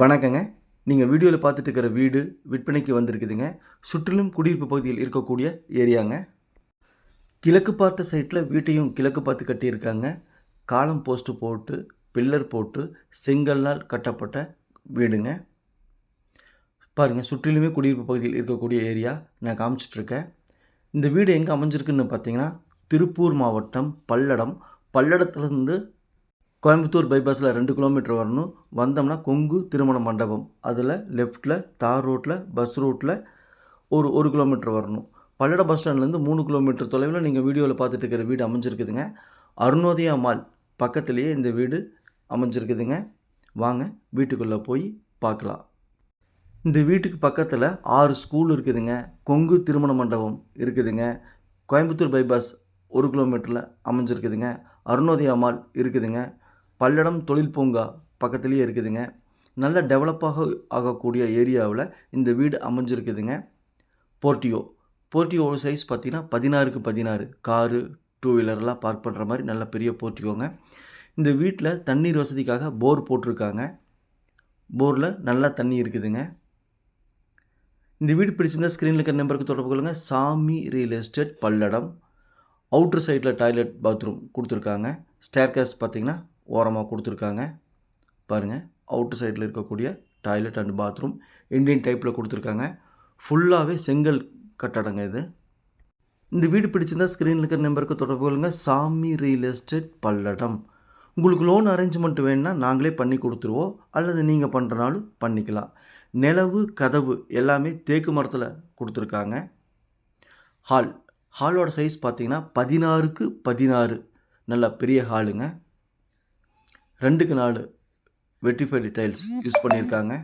வணக்கங்க. நீங்கள் வீடியோவில் பார்த்துட்டு இருக்கிற வீடு விற்பனைக்கு வந்திருக்குதுங்க. சுற்றிலும் குடியிருப்பு பகுதியில் இருக்கக்கூடிய ஏரியாங்க. கிழக்கு பார்த்த சைட்டில் வீட்டையும் கிழக்கு பார்த்து கட்டியிருக்காங்க. காலம் போஸ்ட்டு போட்டு பில்லர் போட்டு செங்கல்லால் கட்டப்பட்ட வீடுங்க. பாருங்கள் சுற்றிலுமே குடியிருப்பு பகுதியில் இருக்கக்கூடிய ஏரியா நான் காமிச்சிட்ருக்கேன். இந்த வீடு எங்கே அமைஞ்சிருக்குன்னு பார்த்தீங்கன்னா திருப்பூர் மாவட்டம் பல்லடம். பல்லடத்துலேருந்து கோயம்புத்தூர் பைபாஸில் ரெண்டு கிலோமீட்டர் வரணும். வந்தோம்னா கொங்கு திருமண மண்டபம். அதில் லெஃப்ட்டில் தார் ரோட்டில் பஸ் ரூட்டில் ஒரு ஒரு கிலோமீட்டர் வரணும். பல்லட பஸ் ஸ்டாண்ட்லேருந்து மூணு கிலோமீட்டர் தொலைவில் நீங்கள் வீடியோவில் பார்த்துட்டு இருக்கிற வீடு அமைஞ்சிருக்குதுங்க. அருணோதயா மால் பக்கத்துலேயே இந்த வீடு அமைஞ்சிருக்குதுங்க. வாங்க வீட்டுக்குள்ளே போய் பார்க்கலாம். இந்த வீட்டுக்கு பக்கத்தில் ஆறு ஸ்கூல் இருக்குதுங்க. கொங்கு திருமண மண்டபம் இருக்குதுங்க. கோயம்புத்தூர் பைபாஸ் ஒரு கிலோமீட்டரில் அமைஞ்சிருக்குதுங்க. அருணோதயா மால் இருக்குதுங்க. பல்லடம் தொழில் பூங்கா பக்கத்துலேயே இருக்குதுங்க. நல்ல டெவலப்பாக ஆகக்கூடிய ஏரியாவில் இந்த வீடு அமைஞ்சிருக்குதுங்க. போர்ட்டியோ போர்ட்டியோ சைஸ் பார்த்தீங்கன்னா பதினாறுக்கு பதினாறு. காரு டூ வீலர்லாம் பார்க் பண்ணுற மாதிரி நல்ல பெரிய போர்ட்டியோங்க இந்த வீட்டில் தண்ணீர் வசதிக்காக போர் போட்டிருக்காங்க. போரில் நல்லா தண்ணி இருக்குதுங்க. இந்த வீடு பிடிச்சிருந்தால் ஸ்க்ரீனில் இருக்கிற நம்பருக்கு தொடர்பு கொள்ளுங்கள் Sami real estate Palladam. Outer சைடில் டாய்லெட் பாத்ரூம் கொடுத்துருக்காங்க. ஸ்டேர்கேஸ் பார்த்திங்கன்னா ஓரமாக கொடுத்துருக்காங்க. பாருங்கள் அவுட் சைடில் இருக்கக்கூடிய டாய்லெட் அண்ட் பாத்ரூம் இண்டியன் டைப்பில் கொடுத்துருக்காங்க. ஃபுல்லாகவே செங்கல் கட்டடங்க இது. இந்த வீடு பிடிச்சிருந்தா ஸ்க்ரீனில் இருக்கிற நம்பருக்கு தொடர்பு கொள்ளுங்கள் சாமி ரியல் எஸ்டேட் பல்லடம். உங்களுக்கு லோன் அரேஞ்ச்மெண்ட் வேணுன்னா நாங்களே பண்ணி கொடுத்துருவோம். அல்லது நீங்கள் பண்ணுறனாலும் பண்ணிக்கலாம். நிலவு கதவு எல்லாமே தேக்கு மரத்தில் கொடுத்துருக்காங்க. ஹால் ஹாலோட சைஸ் பார்த்தீங்கன்னா பதினாறுக்கு பதினாறு. நல்ல பெரிய ஹாலுங்க ரெண்டுக்கு நாலு வெட்டிஃபைடு டைல்ஸ் யூஸ் பண்ணியிருக்காங்க.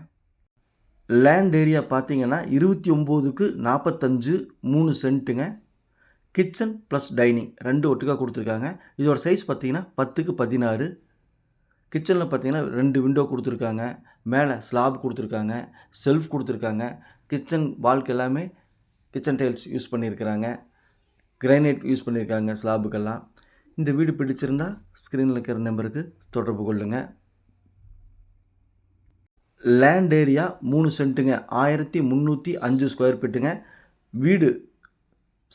லேண்ட் ஏரியா பார்த்தீங்கன்னா இருபத்தி ஒம்போதுக்கு நாற்பத்தஞ்சு மூணு சென்ட்டுங்க கிச்சன் ப்ளஸ் டைனிங் ரெண்டு ஒட்டுக்காக கொடுத்துருக்காங்க. இதோட சைஸ் பார்த்தீங்கன்னா பத்துக்கு பதினாறு. கிச்சனில் பார்த்தீங்கன்னா ரெண்டு விண்டோ கொடுத்துருக்காங்க. மேலே ஸ்லாப் கொடுத்துருக்காங்க. செல்ஃப் கொடுத்துருக்காங்க. கிச்சன் வால்க்கு எல்லாமே கிச்சன் டைல்ஸ் யூஸ் பண்ணியிருக்கிறாங்க. கிரைனைட் யூஸ் பண்ணியிருக்காங்க ஸ்லாபுக்கெல்லாம் இந்த வீடு பிடிச்சிருந்தா ஸ்க்ரீனில் இருக்கிற நம்பருக்கு தொடர்பு கொள்ளுங்கள் லேண்ட் ஏரியா மூணு சென்ட்டுங்க ஆயிரத்தி முந்நூற்றி அஞ்சு ஸ்கொயர் ஃபீட்டுங்க வீடு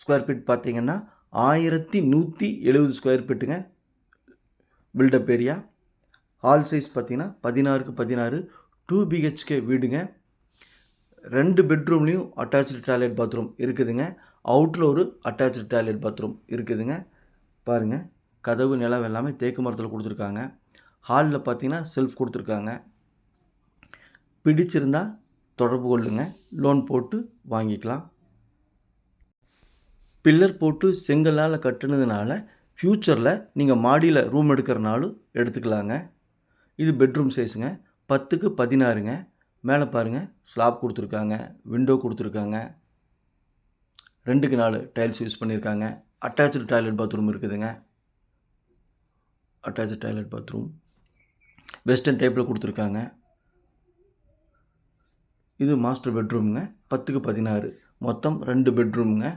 ஸ்கொயர் ஃபீட் பார்த்தீங்கன்னா ஆயிரத்தி நூற்றி எழுபது square ஃபீட்டுங்க built up area hall size பார்த்தீங்கன்னா பதினாறுக்கு பதினாறு. டூ பிஹெச்கே வீடுங்க. ரெண்டு பெட்ரூம்லேயும் அட்டாச்சு டாய்லெட் பாத்ரூம் இருக்குதுங்க. அவுட்டில் ஒரு அட்டாச்சு டாய்லெட் பாத்ரூம் இருக்குதுங்க. பாருங்கள் கதவு நிலம் எல்லாமே தேக்கு மரத்தில் கொடுத்துருக்காங்க. ஹாலில் பார்த்தீங்கன்னா செல்ஃப் கொடுத்துருக்காங்க. பிடிச்சிருந்தா தொடர்பு கொள்ளுங்கள் லோன் போட்டு வாங்கிக்கலாம். பில்லர் போட்டு செங்கலால் கட்டுனதுனால ஃப்யூச்சரில் நீங்கள் மாடியில் ரூம் எடுக்கிறனாலும் எடுத்துக்கலாங்க. இது பெட்ரூம் சைஸுங்க பத்துக்கு பதினாறுங்க. மேலே பாருங்கள் ஸ்லாப் கொடுத்துருக்காங்க. விண்டோ கொடுத்துருக்காங்க. ரெண்டுக்கு நாலு டைல்ஸ் யூஸ் பண்ணியிருக்காங்க அட்டாச்சு டாய்லெட் பாத்ரூம் இருக்குதுங்க. அட்டாச்சு டாய்லெட் பாத்ரூம் வெஸ்டர்ன் டைப்பில் கொடுத்துருக்காங்க. இது மாஸ்டர் பெட்ரூம்ங்க பத்துக்கு பதினாறு. மொத்தம் ரெண்டு பெட்ரூமுங்க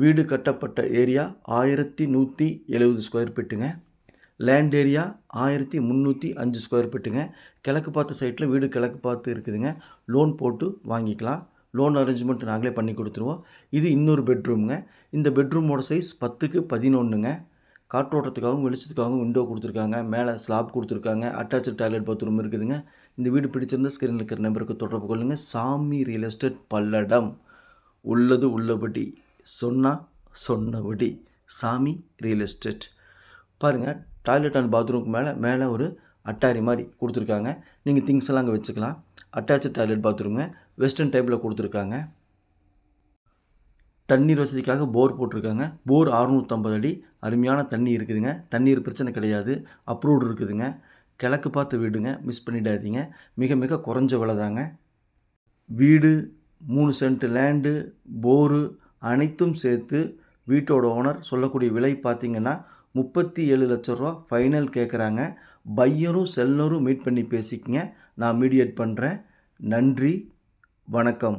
வீடு கட்டப்பட்ட ஏரியா ஆயிரத்தி நூற்றி எழுபது ஸ்கொயர் ஃபீட்டுங்க லேண்ட் ஏரியா ஆயிரத்தி முந்நூற்றி அஞ்சு ஸ்கொயர் ஃபீட்டுங்க கிழக்கு பார்த்த சைட்டில் வீடு கிழக்கு பார்த்து இருக்குதுங்க. லோன் போட்டு வாங்கிக்கலாம். லோன் அரேஞ்ச்மெண்ட் நாங்களே பண்ணி கொடுத்துருவோம். இது இன்னொரு பெட்ரூம்ங்க. இந்த பெட்ரூமோட சைஸ் பத்துக்கு பதினொன்றுங்க காற்றோட்டத்துக்காகவும் வெளிச்சத்துக்காகவும் விண்டோ கொடுத்துருக்காங்க. மேலே ஸ்லாப் கொடுத்துருக்காங்க. அட்டாச்சு டாய்லெட் பாத்ரூம் இருக்குதுங்க. இந்த வீடு பிடிச்சிருந்த ஸ்க்ரீனில் இருக்கிற நம்பருக்கு தொடர்பு கொள்ளுங்கள் சாமி ரியல் எஸ்டேட் பல்லடம். உள்ளது உள்ளபடி. சொன்னால் சொன்னபடி. சாமி ரியல் எஸ்டேட் பாருங்கள் டாய்லெட் அண்ட் பாத்ரூமுக்கு மேலே மேலே ஒரு அட்டாரி மாதிரி கொடுத்துருக்காங்க. நீங்கள் திங்ஸ் எல்லாம் அங்கே வச்சுக்கலாம். அட்டாச்சு டாய்லெட் பாத்ரூமு வெஸ்டர்ன் டைப்பில் கொடுத்துருக்காங்க. தண்ணீர் வசதிக்காக போர் போட்டிருக்காங்க. போர் அறுநூற்றம்பது அடி அருமையான தண்ணி இருக்குதுங்க. தண்ணீர் பிரச்சனை கிடையாது. அப்ரூவ்டு இருக்குதுங்க. கிழக்கு பார்த்து வீடுங்க மிஸ் பண்ணிடாதீங்க. மிக மிக குறைஞ்ச விலை தாங்க. வீடு மூணு சென்ட் லேண்டு போரு அனைத்தும் சேர்த்து வீட்டோட ஓனர் சொல்லக்கூடிய விலை பார்த்திங்கன்னா முப்பத்தி ஏழு லட்ச ரூபா ஃபைனல் கேட்குறாங்க பையரும் செல்லரும் மீட் பண்ணி பேசிக்கங்க. நான் மீடியேட் பண்ணுறேன் நன்றி. வணக்கம்.